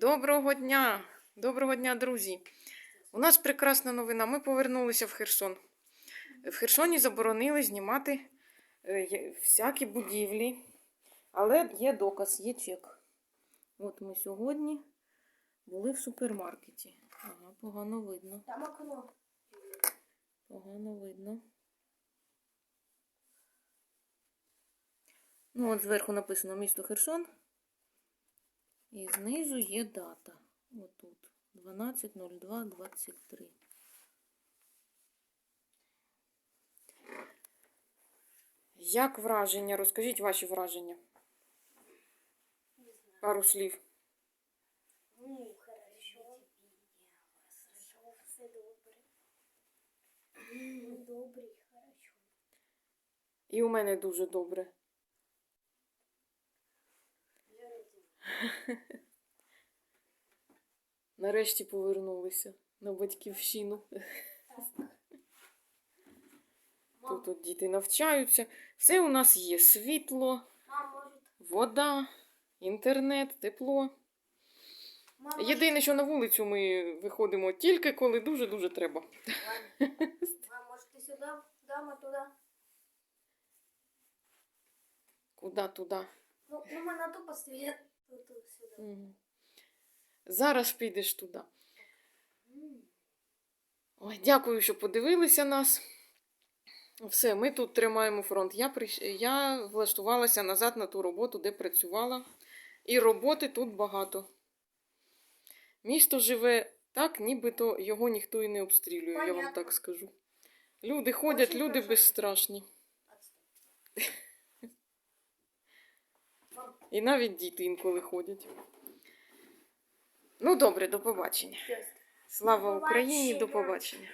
Доброго дня! Доброго дня, друзі! У нас прекрасна новина. Ми повернулися в Херсон. В Херсоні заборонили знімати е, всякі будівлі, але є доказ, є чек. От ми сьогодні були в супермаркеті. Ага, погано видно. Там окно. Погано видно. Ну, от зверху написано місто Херсон. І знизу є дата. Отут. 12.02.23. Як враження? Розкажіть ваші враження. Пару слів. Ну, хорошо. Хорошо, все добре. Ну, добре, і хорошо. І у мене дуже добре. Нарешті повернулися на батьківщину. Тут от діти навчаються. Все у нас є світло, вода, інтернет, тепло. Єдине, що на вулицю ми виходимо тільки коли дуже-дуже треба. мам, может, ты сюда, дама туда? Куди туди? Ну, ну на ту Зараз підеш туди. Ой, дякую, що подивилися нас. Все, ми тут тримаємо фронт. Я, прийш... я влаштувалася назад на ту роботу, де працювала. І роботи тут багато. Місто живе так, нібито його ніхто і не обстрілює, я вам так скажу. Люди ходять, Очень люди хорошо. безстрашні. І навіть діти інколи ходять. Ну, добре, до побачення. Слава Україні, до побачення.